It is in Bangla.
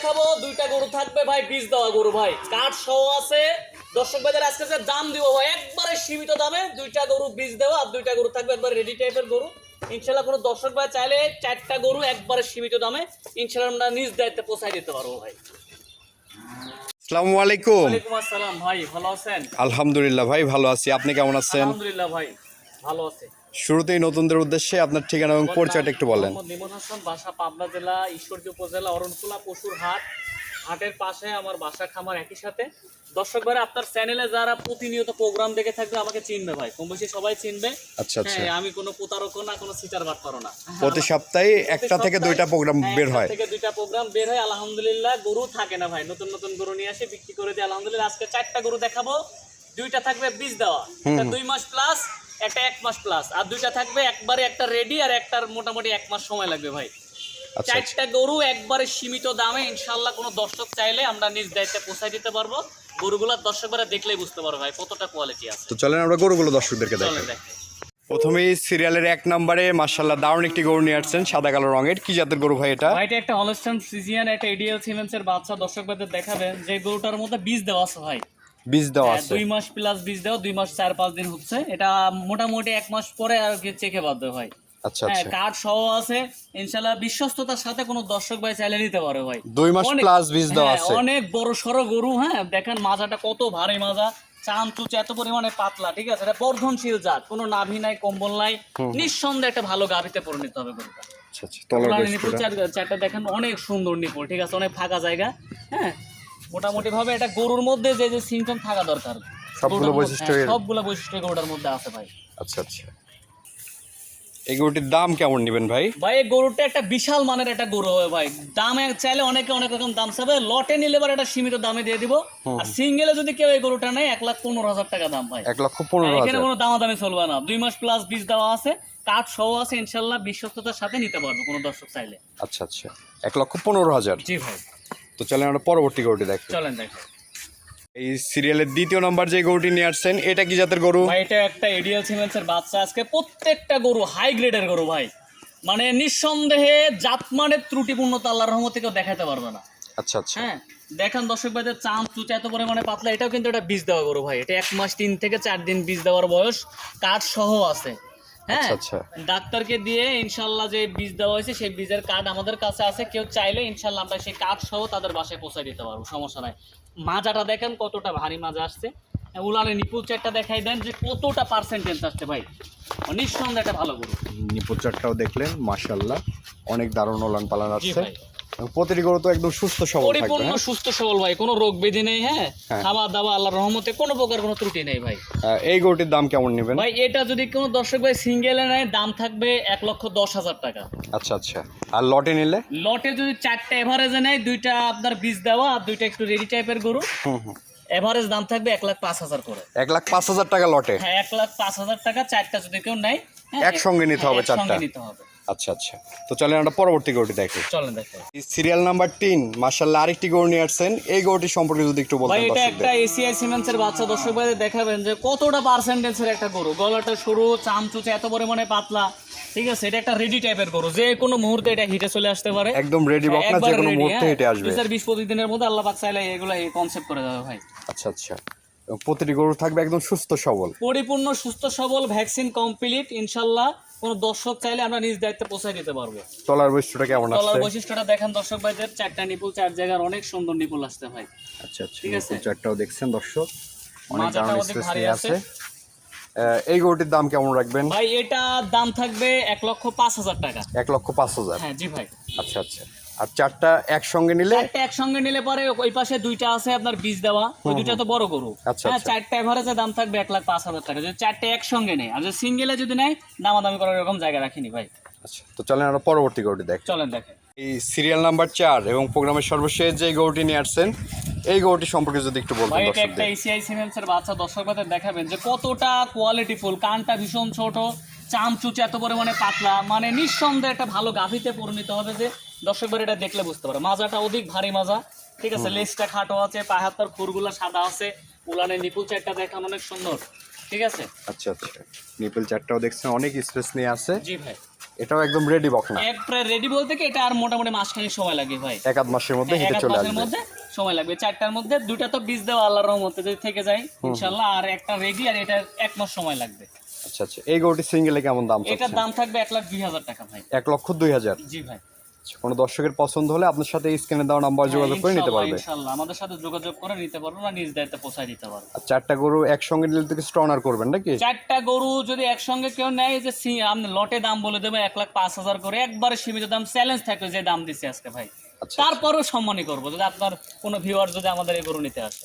দেখাবো দুইটা গরু থাকবে ভাই বীজ দেওয়া গরু ভাই। কাঠ সহ আছে। দর্শক ভাইদের আজকে দাম দিব ভাই একবারে সীমিত দামে দুইটা গরু বীজ দেওয়া আর দুইটা গরু থাকবে একবার রেডি টাইপের গরু। ইনশাল্লাহ কোনো দর্শক ভাই চাইলে চারটা গরু একবারে সীমিত দামে ইনশাল্লাহ আমরা নিজ দায়িত্বে পৌঁছাই দিতে পারব ভাই। আসসালামু আলাইকুম ওয়ালাইকুম আসসালাম ভাই ভালো আছেন? আলহামদুলিল্লাহ ভাই ভালো আছি। আপনি কেমন আছেন? আলহামদুলিল্লাহ ভাই ভালো আছে। শুরুতেই নতুনদের উদ্দেশ্যে আপনার ঠিকানা এবং পরিচয়টা একটু বলেন। লিমন হাসান বাসা পাবনা জেলা ঈশ্বরদী উপজেলা অরণকুলা পশুর হাট। হাটের পাশে আমার বাসা খামার একই সাথে। দর্শক ভাই আপনার চ্যানেলে যারা প্রতিনিয়ত প্রোগ্রাম দেখে থাকবে আমাকে চিনবে ভাই। কম বেশি সবাই চিনবে। আচ্ছা আচ্ছা। হ্যাঁ আমি কোনো প্রতারক না কোনো সিটার বাট করো না। প্রতি সপ্তাহে একটা থেকে দুইটা প্রোগ্রাম হ্যাঁ, বের হয়। থেকে দুইটা প্রোগ্রাম বের হয়। আলহামদুলিল্লাহ গরু থাকে না ভাই। নতুন নতুন গরু নিয়ে আসে বিক্রি করে দিই। আলহামদুলিল্লাহ আজকে চারটা গরু দেখাবো। দুইটা থাকবে বীজ দেওয়া। দুই মাস প্লাস একটা এক মাস প্লাস আর দুইটা থাকবে একবারে একটা রেডি আর একটার মোটামুটি এক মাস সময় লাগবে ভাই। আচ্ছা আচ্ছা। চারটা গরু একবারে সীমিত দামে ইনশাল্লাহ কোনো দর্শক চাইলে আমরা নিজ দায়িত্বে পৌঁছাই দিতে পারব। গরুগুলার দর্শকরা দেখলেই বুঝতে পারব ভাই কতটা কোয়ালিটি আছে। তো চলেন আমরা গরুগুলো দর্শকদেরকে চলেন দেখাই। দেখে প্রথমেই সিরিয়ালের এক নম্বরে মার্শাল্লাহ দারুণ একটি গরু নিয়ে আসছেন সাদা কালো রঙের। কি জাতের গরু ভাই এটা? ভাই এটা একটা হলস্টাইন ফ্রিজিয়ান একটা এডিএল সিমেন্সের বাচ্চা। দর্শক ভাইদের দেখাবেন যে গরুটার মধ্যে বীজ দেওয়া আছে ভাই। বীজ দেওয়া হ্যাঁ, আছে। দুই মাস প্লাস বীজ দেওয়া দুই মাস চার পাঁচ দিন হচ্ছে। এটা মোটামুটি এক মাস পরে আর কি চেকে দেয় ভাই আচ্ছা হ্যাঁ আচ্ছা। কার্ড সহ আছে। ইনশাল্লাহ বিশ্বস্ততার সাথে কোনো দর্শক ভাই চাইলে নিতে পারে ভাই। দুই মাস প্লাস বীজ দেওয়া হ্যাঁ, আছে। অনেক বড় সড়ো গরু হ্যাঁ দেখেন মাজাটা কত ভারী মাজা। চাম চুচ এত পরিমাণে পাতলা ঠিক আছে? এটা বর্ধনশীল জাত কোনো নাভি নাই কম্বল নাই। নিঃসন্দেহে একটা ভালো গাভিতে পরিণত হবে গরুটা। আচ্ছা আচ্ছা তলার নিপুল চার চারটা দেখেন অনেক সুন্দর নিপুল ঠিক আছে? অনেক ফাঁকা জায়গা হ্যাঁ? মোটামুটি ভাবে এটা গরুর মধ্যে যে যে সিমটম থাকা দরকার। সবগুলো বৈশিষ্ট্য হ্যাঁ, সবগুলো বৈশিষ্ট্য গরুটার মধ্যে আছে ভাই। আচ্ছা আচ্ছা। এই গরুটির দাম কেমন নেবেন ভাই? ভাই এই গরুটা একটা বিশাল মানের একটা গরু হবে ভাই। দামে চাইলে অনেকে অনেক রকম দাম চাবে। লটে নিলে এবার একটা সীমিত দামে দিয়ে দিব। আর সিঙ্গেলে যদি কেউ এই গরুটা নেয় এক লাখ পনেরো হাজার টাকা দাম ভাই। এক লক্ষ পনেরো এখানে হাজার। কোনো দামাদামি চলবে না। দুই মাস প্লাস বীজ দেওয়া আছে। কাঠ সহ আছে ইনশাল্লাহ বিশ্বস্ততার সাথে নিতে পারবে কোনো দর্শক চাইলে। আচ্ছা আচ্ছা। এক লক্ষ পনেরো হাজার। জি ভাই। তো চলেন আমরা পরবর্তী গরুটি দেখি। চলেন দেখো। এই সিরিয়ালের দ্বিতীয় নম্বর যে গরুটি নিয়ে আসছেন এটা কি জাতের গরু? ভাই এটা একটা এডিয়াল সিমেন্সের বাচ্চা। আজকে প্রত্যেকটা গরু হাই গ্রেডের গরু ভাই। মানে নিঃসন্দেহে জাতমানের ত্রুটিপূর্ণতা আল্লাহর রহমত কেউ দেখাতে পারবে না। আচ্ছা আচ্ছা। হ্যাঁ দেখেন দর্শক ভাইদের চাঁদ চুচা এত পরিমাণে পাতলা এটাও কিন্তু এটা বীজ দেওয়া গরু ভাই। এটা এক মাস তিন থেকে চার দিন বীজ দেওয়ার বয়স। কাঠ সহ আছে। হ্যাঁ আচ্ছা, আচ্ছা। ডাক্তারকে দিয়ে ইনশাল্লাহ যে বীজ দেওয়া হয়েছে সেই বীজের কার্ড আমাদের কাছে আছে। কেউ চাইলে ইনশাল্লাহ আমরা সেই কার্ড সহ তাদের বাসায় পৌঁছে দিতে পারব সমস্যা নাই। মাজাটা দেখেন কতটা ভারী মাজা আসছে। উলানে নিপুল চারটা দেখাই দেন যে কতটা পার্সেন্টেজ আসছে ভাই। নিঃসন্দেহে একটা ভালো গরু। নিপুচারটাও দেখলেন মাশাল্লাহ অনেক দারুণ ওলান পালান আছে আসছে। প্রতিটি গরু তো একদম সুস্থ সবল পরিপূর্ণ হ্যাঁ? সুস্থ সবল ভাই কোনো রোগ ব্যাধি নেই হ্যাঁ? হ্যাঁ। খাওয়া দাওয়া আল্লাহর রহমতে কোনো প্রকার কোনো ত্রুটি নেই ভাই। এই গরুটির দাম কেমন নেবেন? ভাই এটা যদি কোনো দর্শক ভাই সিঙ্গেলে নেয় দাম থাকবে এক লক্ষ দশ হাজার টাকা। আচ্ছা আচ্ছা। আর লটে নিলে? লটে যদি চারটে এভারেজে নেয় দুইটা আপনার বীজ দেওয়া আর দুইটা একটু রেডি টাইপের গরু হুম হুম। এভারেজ দাম থাকবে এক লাখ পাঁচ হাজার করে। এক লাখ পাঁচ হাজার টাকা লটে? হ্যাঁ এক লাখ পাঁচ হাজার টাকা চারটা যদি কেউ নেয় হ্যাঁ, একসঙ্গে নিতে হবে হ্যাঁ, চারটা। নিতে হবে। আচ্ছা আচ্ছা। তো চলেন আমরা পরবর্তী গরুটি দেখি। চলেন দেখো। সিরিয়াল নাম্বার তিন মার্শাল্লাহ আরেকটি গরু নিয়ে আসছেন। এই গরুটি সম্পর্কে যদি একটু ভাই বলতেন এটা একটা এসিআই সিমেন্সের বাচ্চা। দর্শক ভাই দেখাবেন যে কতটা পার্সেন্টেজের একটা গরু। গলাটা সরু চামচুচে এত পরিমাণে পাতলা। ঠিক আছে এটা একটা রেডি টাইপের গরু। যে কোনো মুহূর্তে এটা হিটে চলে আসতে পারে। একদম রেডি বক না যে কোনো মুহূর্তে হেঁটে আসবে। বিচার বিশ পঁচিশ দিনের মধ্যে আল্লাহ পাক চাইলে এগুলো কনসেপ্ট করে দেবে ভাই। আচ্ছা আচ্ছা। প্রতিটি গরু থাকবে একদম সুস্থ সবল। পরিপূর্ণ সুস্থ সবল ভ্যাকসিন কমপ্লিট ইনশাল্লাহ কোনো দর্শক চাইলে আমরা নিজ দায়িত্বে পৌঁছে দিতে পারব। তলার বৈশিষ্ট্যটা কেমন আছে তলার বৈশিষ্ট্যটা দেখেন দর্শক ভাইদের চারটা নিপুল চার জায়গার অনেক সুন্দর নিপুল আসছে ভাই। আচ্ছা আচ্ছা ঠিক আছে। চারটাও দেখছেন দর্শক। অনেক দারুণ স্পেস নিয়ে আছে। এই গরুটির দাম কেমন রাখবেন? ভাই এটা দাম থাকবে এক লক্ষ পাঁচ হাজার টাকা। এক লক্ষ পাঁচ হাজার। হ্যাঁ জি ভাই। আচ্ছা আচ্ছা। আর চারটা একসঙ্গে নিলে? চারটা একসঙ্গে নিলে পরে ওই পাশে দুইটা আছে আপনার বীজ দেওয়া। ওই দুইটা তো বড় গরু। আচ্ছা, হ্যাঁ আচ্ছা। চারটা এভারেজে দাম থাকবে এক লাখ পাঁচ হাজার টাকা। যদি চারটে একসঙ্গে আর যদি সিঙ্গেলে যদি নেয় দামাদামি করার এরকম জায়গা রাখিনি ভাই। আচ্ছা তো চলেন আমরা পরবর্তী গরুটি দেখ। চলেন দেখেন। এই সিরিয়াল নাম্বার চার এবং প্রোগ্রামের সর্বশেষ যে গরুটি নিয়ে আসছেন এই গরুটি সম্পর্কে যদি একটু বলতেন ভাই এটা একটা এসিআই সিমেন্টসের বাচ্চা দর্শকদের দেখাবেন যে কতটা কোয়ালিটি ফুল কানটা ভীষণ ছোট চামচুচে এত পরিমাণে পাতলা মানে নিঃসন্দেহে একটা ভালো গাভিতে পরিণত হবে যে দর্শকবার এটা দেখলে বুঝতে পারে। মাজাটা অধিক ভারী মাজা ঠিক আছে? লেজটা খাটো আছে পায়ে হাতার খুরগুলা সাদা আছে উলানের নিপুল চারটা দেখান অনেক সুন্দর ঠিক আছে? আচ্ছা আচ্ছা। নিপল চারটাও দেখছেন অনেক স্পেস নিয়ে আছে। জি ভাই। এটাও একদম রেডি বকনা এক প্রায় রেডি বলতে কি এটা আর মোটামুটি মাসখানেক সময় লাগে ভাই। এক আধ মাসের মধ্যে হিটে চলে মাসের আসবে। মধ্যে সময় লাগবে। চারটার মধ্যে দুইটা তো বীজ দেওয়া আল্লাহর রহমতে যদি থেকে যায় ইনশাল্লাহ আর একটা রেডি আর এটা এক মাস সময় লাগবে। আচ্ছা আচ্ছা। এই গরুটি সিঙ্গেলে কেমন দাম এটার দাম থাকবে এক লাখ দুই হাজার টাকা ভাই। এক লক্ষ দুই হাজার? জি ভাই। আচ্ছা, কোনো দর্শকের পছন্দ হলে আপনার সাথে স্ক্রিনে দেওয়া নাম্বার যোগাযোগ করে নিতে পারবে। আমাদের সাথে যোগাযোগ করে নিতে পারব না নিজ দায়িত্বে পৌঁছায় দিতে পারব। আর চারটা গরু একসঙ্গে নিলে তো কিছু অনার করবেন নাকি? চারটা গরু যদি একসঙ্গে কেউ নেয় যে আপনি লটে দাম বলে দেবে এক লাখ পাঁচ হাজার করে একবারে সীমিত দাম চ্যালেঞ্জ থাকবে যে দাম দিচ্ছে আজকে ভাই। আচ্ছা তারপরেও সম্মানই করব যদি আপনার কোনো ভিউয়ার যদি আমাদের এই গরু নিতে আসে।